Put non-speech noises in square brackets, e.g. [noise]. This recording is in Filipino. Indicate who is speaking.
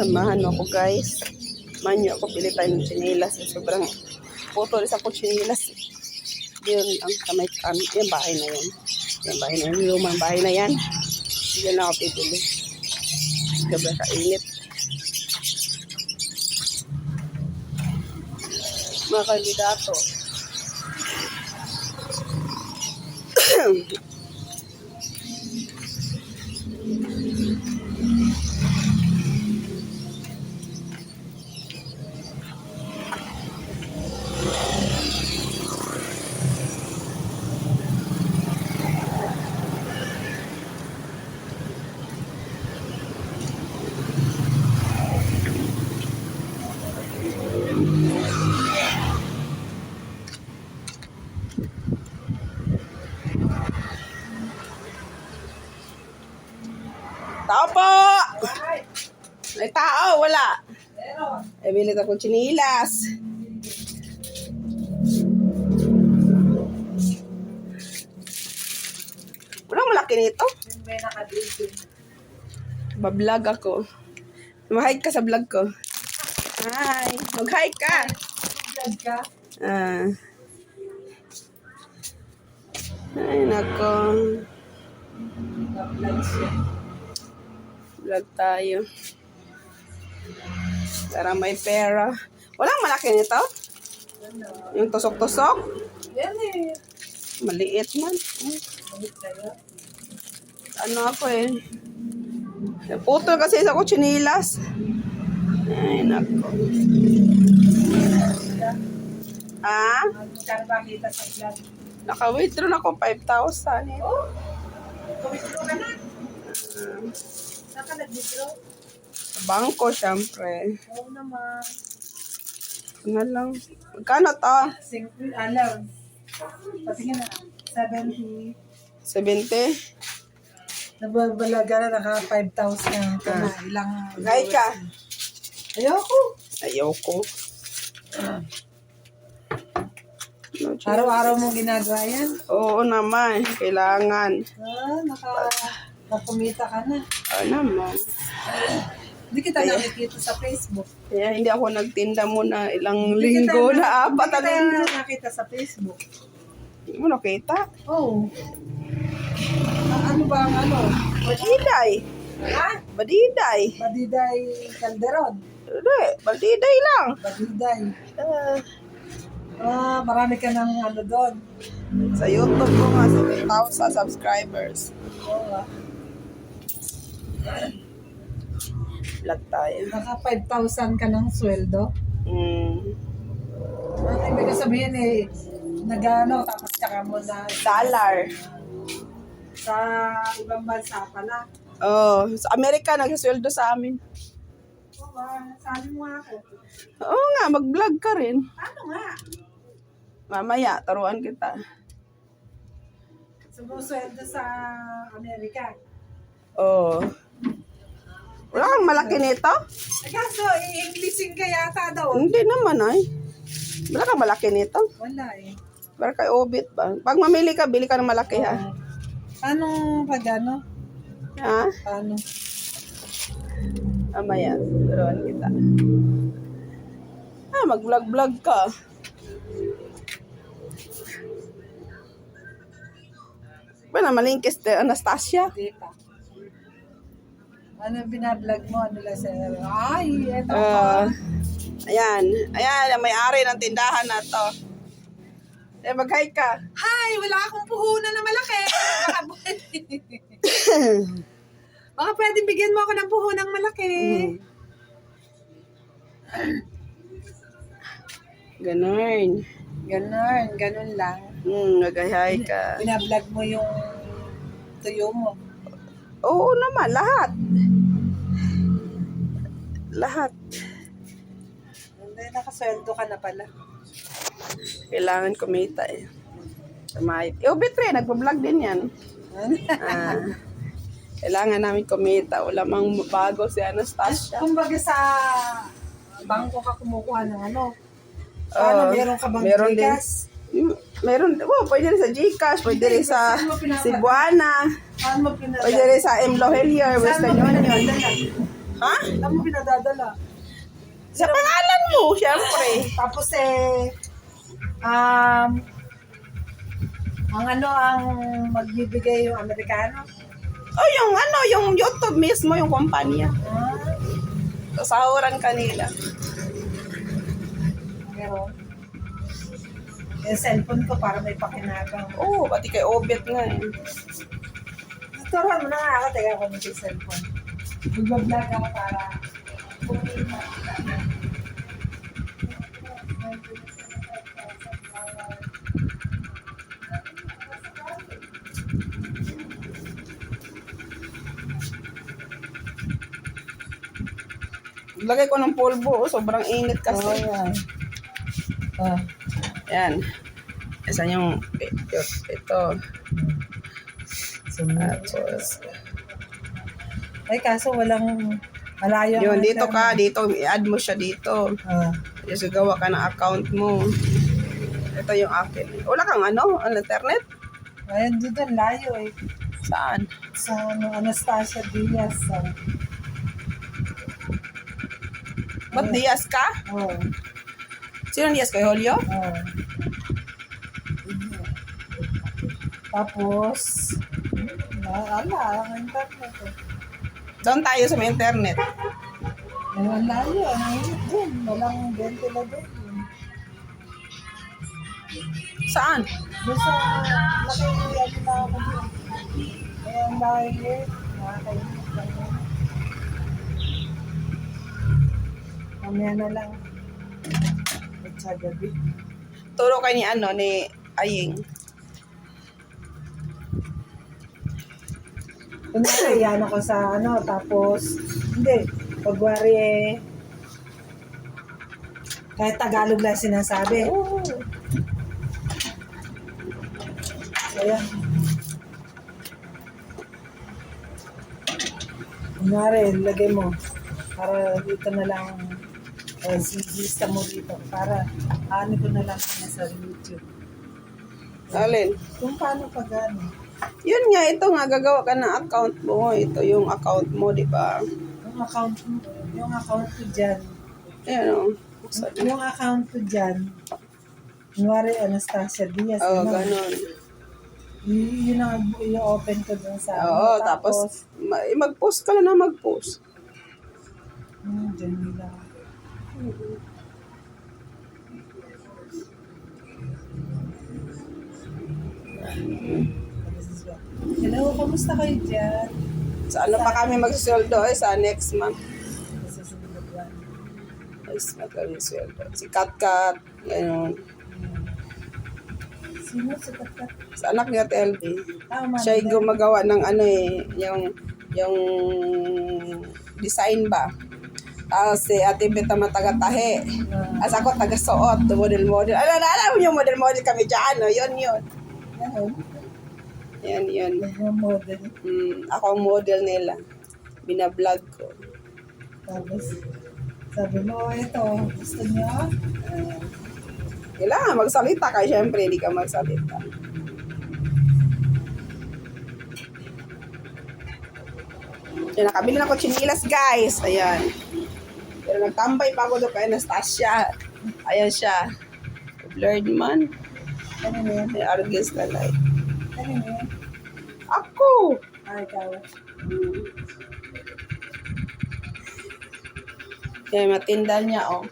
Speaker 1: Samahan mo ako guys. Manyo ako pilitan ng chinilas. Sobrang putol sa ko chinilas. Yun ang kamay kan. Yung bahay na yan. Yung bahay na. Yung lumang bahay na yan. Yan ako pipili. Sobrang kainit. Mga kandidato. [clears throat] Tao po! May tao, wala. Eh, bilit akong chinilas. Walang malaki nito. Bablog ako. Mag-hike ka sa vlog ko. Hi! Mag-hike ka!
Speaker 2: Vlog ka?
Speaker 1: Ah. Ay, nako.
Speaker 2: Vlog
Speaker 1: tayo. Para may pera. Walang malaki nito? Yung tusok-tusok?
Speaker 2: Eh.
Speaker 1: Maliit man. Ano ako eh. Naputol kasi sa ko chinilas. Ay, nako. Ah? Naka-withdraw na ako 5,000 eh.
Speaker 2: Oh! Kumitra ka na. Saan ka nag-withdraw?
Speaker 1: Bangko, syempre.
Speaker 2: Oo naman.
Speaker 1: Ano lang. Magkano to?
Speaker 2: Single, alam. Patingin na. 70.
Speaker 1: 70?
Speaker 2: Nababalaga na naka 5,000 ka na. Ilang...
Speaker 1: Gay ka.
Speaker 2: Ayoko.
Speaker 1: Ayoko. No, chance.
Speaker 2: Araw-araw mong ginagawa yan.
Speaker 1: Oo naman. Kailangan.
Speaker 2: Ah, naka... Nakumita ka na.
Speaker 1: Oo naman.
Speaker 2: Hindi kita nakikita sa Facebook.
Speaker 1: Kaya hindi ako nagtinda muna ilang
Speaker 2: Hindi kita
Speaker 1: linggo
Speaker 2: na-
Speaker 1: na apat
Speaker 2: Hindi
Speaker 1: na linggo.
Speaker 2: kita nakita sa Facebook.
Speaker 1: Hindi mo nakita?
Speaker 2: Oh. Ah, ano ba ang ano?
Speaker 1: Badiday.
Speaker 2: Ha?
Speaker 1: Badiday.
Speaker 2: Badiday Calderon.
Speaker 1: Hindi. Badiday lang.
Speaker 2: Badiday.
Speaker 1: Ah,
Speaker 2: Ah, marami ka ng ano doon.
Speaker 1: sa YouTube ko nga 7,000 subscribers.
Speaker 2: Oo ah.
Speaker 1: Vlog tayo.
Speaker 2: Naka 5,000 ka ng sweldo.
Speaker 1: Mm.
Speaker 2: Ang ibig sabihin eh, nagano, tapos tsaka mo na
Speaker 1: Dollar.
Speaker 2: sa ibang bansa pala.
Speaker 1: Oh, sa Amerika nagsasweldo sa amin.
Speaker 2: Oo sabi mo ako.
Speaker 1: Oo nga, mag-vlog ka rin.
Speaker 2: Ano nga?
Speaker 1: Mamaya, taruan kita.
Speaker 2: Sumusweldo sa Amerika.
Speaker 1: Oo. Wala kang malaki nito?
Speaker 2: Eh, kaso, i-Englishin ka yata daw.
Speaker 1: Hindi naman ay. Wala kang malaki nito.
Speaker 2: Wala eh.
Speaker 1: Para kay Obit ba? Pag mamili ka, bili ka ng malaki ha.
Speaker 2: Paano pag ano?
Speaker 1: Ha?
Speaker 2: Paano?
Speaker 1: Mamaya, taruan kita. Ah, mag-vlog-vlog ka. Ba na malingkis de Anastasia?
Speaker 2: Hindi pa. Ano binablog mo? Ano lang sa... Ay, eto
Speaker 1: Ah,
Speaker 2: pa.
Speaker 1: ayan. Ayan, ang may-ari ng tindahan na to. Eh, mag-hi ka.
Speaker 2: Hi! Wala akong puhunan na malaki. Baka [laughs] pwede. Baka pwede bigyan mo ako ng puhunang malaki.
Speaker 1: Ganon.
Speaker 2: Ganon, ganon lang.
Speaker 1: Hmm, mag-hi ka.
Speaker 2: Binablog mo yung tuyo mo.
Speaker 1: Oo naman, lahat. Lahat.
Speaker 2: Hindi, nakasweldo ka na pala.
Speaker 1: Kailangan kumita eh. Tumayip. Eh, rin, nagpa-vlog din yan. Ah, kailangan namin kumita. Wala mang bago si Anastasia.
Speaker 2: Kumbaga sa bangko ka kumukuha ng ano. Paano,
Speaker 1: Oo,
Speaker 2: meron ka bang
Speaker 1: meron din.
Speaker 2: Gcash?
Speaker 1: Yung- Meron, oh, pwede rin sa Gcash, pwede rin sa Cebuana, pwede rin sa M. Western Union. Ha?
Speaker 2: Saan mo pinadadala?
Speaker 1: Sa pangalan mo, syempre. [laughs]
Speaker 2: Tapos eh, um, ang ano ang magbibigay yung Amerikano?
Speaker 1: Oh, yung ano, yung YouTube mismo, yung kumpanya.
Speaker 2: Ah,
Speaker 1: Sasahuran kanila.
Speaker 2: pero yung cellphone ko para may pakinabang.
Speaker 1: Oo, oh, pati kay Obet nga eh.
Speaker 2: Tuturuan mo na nga ako, teka ako ng cellphone. Mag-vlog ako para
Speaker 1: Lagay ko ng pulbo, oh, sobrang init kasi.
Speaker 2: Oh, yan. Ah.
Speaker 1: Yan. Isa yung ito. ito. Tapos,
Speaker 2: Ay, kaso walang malayo.
Speaker 1: yun, dito ka, dito, i-add mo siya dito.
Speaker 2: Ah.
Speaker 1: Yes, gawa ka ng account mo. Ito yung akin. Wala kang ano, ang internet?
Speaker 2: Ayun, dito layo eh.
Speaker 1: Saan?
Speaker 2: Sa ano, Anastasia Diaz. Sa,
Speaker 1: Ba't Diaz ka?
Speaker 2: oh,
Speaker 1: Sino Diaz kay Julio?
Speaker 2: oh. Tapos, na, ala, ang internet eh.
Speaker 1: Doon tayo sa may internet.
Speaker 2: Ayun, layo. Ang init din. Walang ventilador.
Speaker 1: Saan?
Speaker 2: Doon sa laki ano na ako doon. Kaya ang layo eh. Nakakainit lang yun. Mamaya na lang. At sa gabi.
Speaker 1: Turo kay ni ano, ni Aying.
Speaker 2: Kunwari, yan ako sa ano, tapos, hindi, pagwari eh, kahit Tagalog lang sinasabi.
Speaker 1: Oo.
Speaker 2: Kaya, kunwari, lagay mo, para dito na lang, uh, lista mo dito, para ano ko na lang niya sa YouTube.
Speaker 1: Alin?
Speaker 2: Kung paano pag ano,
Speaker 1: Yun nga, ito nga, gagawa ka ng account mo. Ito yung account mo, di ba?
Speaker 2: yung account mo, yung account ko dyan,
Speaker 1: Ayan o. Buksan mo.
Speaker 2: yung account ko dyan, kunwari Anastasia Diaz,
Speaker 1: Oo,
Speaker 2: ano,
Speaker 1: ganun.
Speaker 2: Y- yun ang i-open ko dun sa
Speaker 1: Oo,
Speaker 2: ano.
Speaker 1: tapos, ma- eh, mag-post ka lang na mag-post.
Speaker 2: hmm, dyan nila. Hello, kamusta kayo dyan?
Speaker 1: Sa ano pa kami magsusoldo eh, sa next month. Next month kami sweldo. Si Kat Kat, ganun.
Speaker 2: Sino si Katat?
Speaker 1: Sa anak niya, TLB.
Speaker 2: Ah.
Speaker 1: Siya yung gumagawa ng ano eh, yung, yung design ba. Tapos si Ate Beta matagatahe.
Speaker 2: Ah,
Speaker 1: As ako taga-suot, model-model. Ano, alam mo yung model-model kami dyan, no? Yun, yun.
Speaker 2: Ayun.
Speaker 1: Yan.
Speaker 2: Yung model.
Speaker 1: Hmm, ako ang model nila. Binablog ko.
Speaker 2: Tapos, sabi mo, ito, gusto niyo?
Speaker 1: Uh, kailangan magsalita ka. Siyempre, hindi ka magsalita. Yan, nakabili na ko chinilas, guys. Ayan. Pero nagtambay pa ako doon kay Anastasia. Ayan siya. Blurred man.
Speaker 2: Ano yun?
Speaker 1: May argis na light. Ako!
Speaker 2: Ah, ikaw.
Speaker 1: Kaya matinda niya, oh.